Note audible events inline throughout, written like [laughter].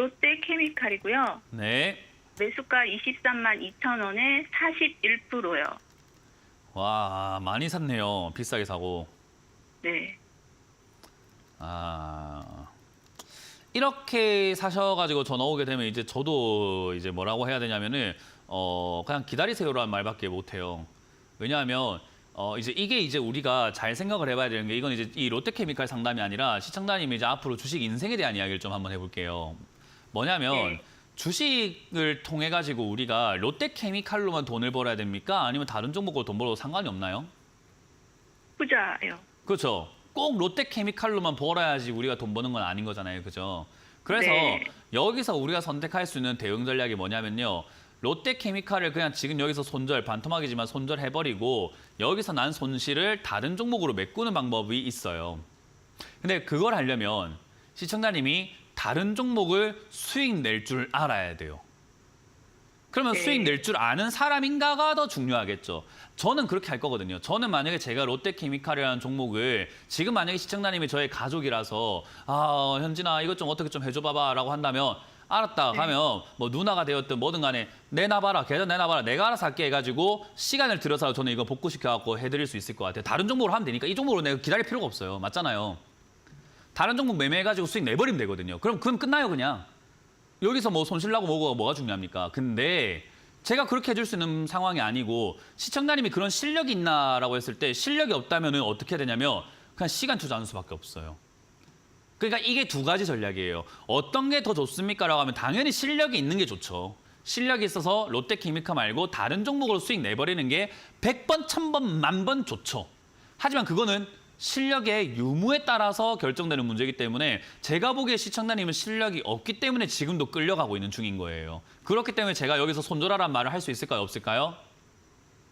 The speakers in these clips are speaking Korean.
롯데 케미칼이고요. 네. 매수가 23만 2천 원에 41%요. 와, 많이 샀네요. 비싸게 사고. 네. 아. 이렇게 사셔가지고 전화 오게 되면 이제 저도 이제 뭐라고 해야 되냐면은 어 그냥 기다리세요라는 말밖에 못해요. 왜냐하면 어 이제 이게 이제 우리가 잘 생각을 해봐야 되는 게 이건 이제 이 롯데케미칼 상담이 아니라 시청자님이 이제 앞으로 주식 인생에 대한 이야기를 좀 한번 해볼게요. 뭐냐면 네. 주식을 통해 가지고 우리가 롯데케미칼로만 돈을 벌어야 됩니까? 아니면 다른 종목으로 돈 벌어도 상관이 없나요? 후자요. 그렇죠. 꼭 롯데케미칼로만 벌어야지 우리가 돈 버는 건 아닌 거잖아요. 그죠? 그래서 네. 여기서 우리가 선택할 수 있는 대응 전략이 뭐냐면요. 롯데케미칼을 그냥 지금 여기서 손절, 반토막이지만 손절해버리고 여기서 난 손실을 다른 종목으로 메꾸는 방법이 있어요. 근데 그걸 하려면 시청자님이 다른 종목을 수익 낼 줄 알아야 돼요. 그러면 네. 수익 낼 줄 아는 사람인가가 더 중요하겠죠. 저는 그렇게 할 거거든요. 저는 만약에 제가 롯데케미칼이라는 종목을 지금 만약에 시청자님이 저의 가족이라서 아 현진아 이것 좀 어떻게 좀 해줘봐봐라고 한다면 알았다 네. 하면 뭐 누나가 되었든 뭐든 간에 내놔봐라 계좌 내놔봐라 내가 알아서 할게 해가지고 시간을 들여서 저는 이거 복구시켜갖고 해드릴 수 있을 것 같아요. 다른 종목으로 하면 되니까 이 종목으로 내가 기다릴 필요가 없어요. 맞잖아요. 다른 종목 매매해가지고 수익 내버리면 되거든요. 그럼 그럼 끝나요 그냥. 여기서 뭐 손실나고 뭐가 뭐가 중요합니까? 근데 제가 그렇게 해줄 수 있는 상황이 아니고 시청자님이 그런 실력이 있나라고 했을 때 실력이 없다면 은 어떻게 되냐면 그냥 시간 투자하는 수밖에 없어요. 그러니까 이게 두 가지 전략이에요. 어떤 게 더 좋습니까 라고 하면 당연히 실력이 있는 게 좋죠. 실력이 있어서 롯데케미카 말고 다른 종목으로 수익 내버리는 게 100번, 1000번, 만 번 좋죠. 하지만 그거는 실력의 유무에 따라서 결정되는 문제이기 때문에 제가 보기에 시청자님은 실력이 없기 때문에 지금도 끌려가고 있는 중인 거예요. 그렇기 때문에 제가 여기서 손절하라는 말을 할 수 있을까요? 없을까요?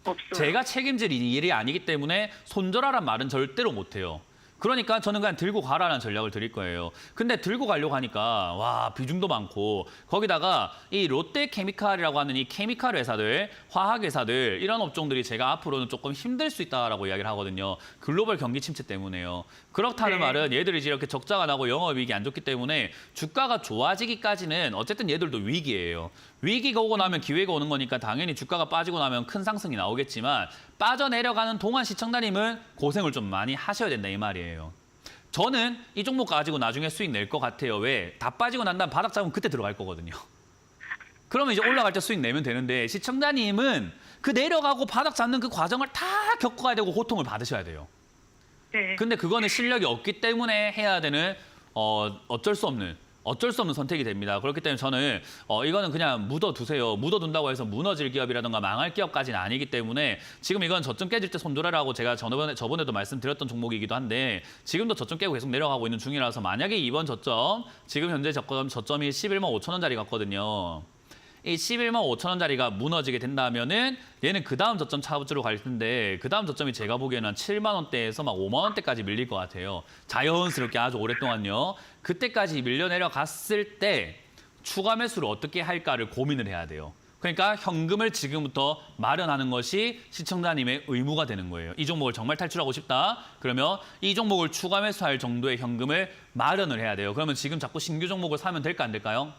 없어요. 제가 책임질 일이 아니기 때문에 손절하란 말은 절대로 못해요. 그러니까 저는 그냥 들고 가라는 전략을 드릴 거예요. 근데 들고 가려고 하니까 와 비중도 많고 거기다가 이 롯데케미칼이라고 하는 이 케미칼 회사들, 화학 회사들 이런 업종들이 제가 앞으로는 조금 힘들 수 있다라고 이야기를 하거든요. 글로벌 경기 침체 때문에요. 그렇다는 네. 말은 얘들이 이렇게 적자가 나고 영업이익이 안 좋기 때문에 주가가 좋아지기까지는 어쨌든 얘들도 위기예요. 위기가 오고 나면 기회가 오는 거니까 당연히 주가가 빠지고 나면 큰 상승이 나오겠지만 빠져내려가는 동안 시청자님은 고생을 좀 많이 하셔야 된다 이 말이에요. 저는 이 종목 가지고 나중에 수익 낼 것 같아요. 왜? 다 빠지고 난 다음 바닥 잡으면 그때 들어갈 거거든요. [laughs] 그러면 이제 올라갈 때 수익 내면 되는데 시청자님은 그 내려가고 바닥 잡는 그 과정을 다 겪어야 되고 고통을 받으셔야 돼요. 네. 근데 그거는 실력이 없기 때문에 해야 되는 어, 어쩔 수 없는 어쩔 수 없는 선택이 됩니다. 그렇기 때문에 저는 어, 이거는 그냥 묻어두세요. 묻어둔다고 해서 무너질 기업이라든가 망할 기업까지는 아니기 때문에 지금 이건 저점 깨질 때 손절하라고 제가 저번에, 저번에도 말씀드렸던 종목이기도 한데 지금도 저점 깨고 계속 내려가고 있는 중이라서 만약에 이번 저점 지금 현재 저점, 저점이 11만 5천 원짜리 같거든요. 이 11만 5천 원짜리가 무너지게 된다면은 얘는 그 다음 저점 차부으로 갈 텐데 그 다음 저점이 제가 보기에는 한 7만 원대에서 막 5만 원대까지 밀릴 것 같아요. 자연스럽게 아주 오랫동안요. 그때까지 밀려 내려갔을 때 추가 매수를 어떻게 할까를 고민을 해야 돼요. 그러니까 현금을 지금부터 마련하는 것이 시청자님의 의무가 되는 거예요. 이 종목을 정말 탈출하고 싶다. 그러면 이 종목을 추가 매수할 정도의 현금을 마련을 해야 돼요. 그러면 지금 자꾸 신규 종목을 사면 될까 안 될까요?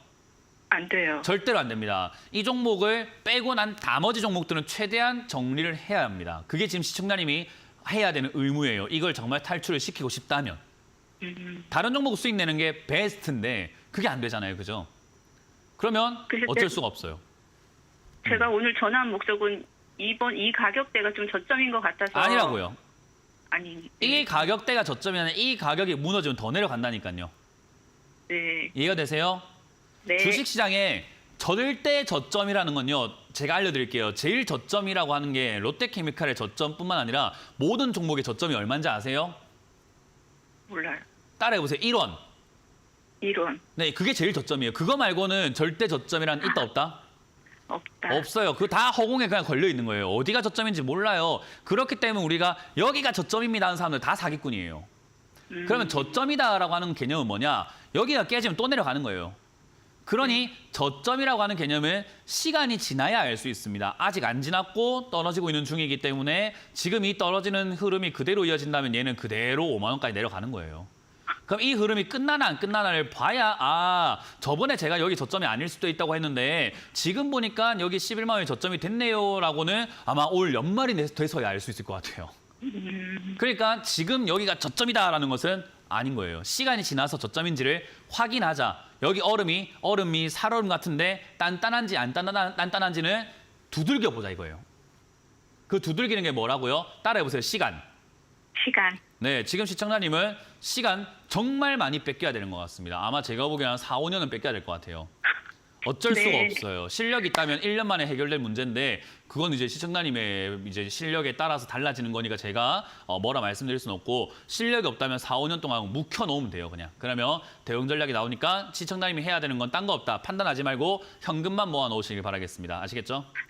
안 돼요. 절대로 안 됩니다. 이 종목을 빼고 난 나머지 종목들은 최대한 정리를 해야 합니다. 그게 지금 시청자님이 해야 되는 의무예요. 이걸 정말 탈출을 시키고 싶다면. 음, 다른 종목 수익 내는 게 베스트인데 그게 안 되잖아요. 그죠? 그러면 어쩔 때- 수가 없어요. 제가 오늘 전화한 목적은 이번 이 가격대가 좀 저점인 것 같아서 아니라고요. 아니. 이 가격대가 저점이 아니라 이 가격이 무너지면 더 내려간다니까요. 네. 이해가 되세요? 네. 주식 시장에 절대 저점이라는 건요. 제가 알려드릴게요. 제일 저점이라고 하는 게 롯데케미칼의 저점뿐만 아니라 모든 종목의 저점이 얼마인지 아세요? 몰라요. 따라해보세요. 1원. 이론 네, 그게 제일 저점이에요. 그거 말고는 절대 저점이란 있다 없다? 없다. 없어요. 그거 다 허공에 그냥 걸려 있는 거예요. 어디가 저점인지 몰라요. 그렇기 때문에 우리가 여기가 저점입니다 하는 사람들 다 사기꾼이에요. 음, 그러면 저점이다라고 하는 개념은 뭐냐? 여기가 깨지면 또 내려가는 거예요. 그러니 저점이라고 하는 개념은 시간이 지나야 알 수 있습니다. 아직 안 지났고 떨어지고 있는 중이기 때문에 지금 이 떨어지는 흐름이 그대로 이어진다면 얘는 그대로 5만 원까지 내려가는 거예요. 그럼 이 흐름이 끝나나 안 끝나나를 봐야 아 저번에 제가 여기 저점이 아닐 수도 있다고 했는데 지금 보니까 여기 11만 원이 저점이 됐네요라고는 아마 올 연말이 돼- 돼서야 알 수 있을 것 같아요. 그러니까 지금 여기가 저점이다라는 것은 아닌 거예요. 시간이 지나서 저점인지를 확인하자. 여기 얼음이 얼음이 살얼음 같은데 단단한지 안 단단한, 단단한지는 두들겨 보자 이거예요. 그 두들기는 게 뭐라고요? 따라해 보세요. 시간. 시간. 네, 지금 시청자님은 시간 정말 많이 뺏겨야 되는 것 같습니다. 아마 제가 보기에는 한 4, 5년은 뺏겨야 될 것 같아요. 어쩔 네. 수가 없어요. 실력 있다면 1년 만에 해결될 문제인데 그건 이제 시청자님의 이제 실력에 따라서 달라지는 거니까 제가 어, 뭐라 말씀드릴 수는 없고 실력이 없다면 4, 5년 동안 묵혀 놓으면 돼요, 그냥. 그러면 대응 전략이 나오니까 시청자님이 해야 되는 건 딴 거 없다. 판단하지 말고 현금만 모아 놓으시길 바라겠습니다. 아시겠죠?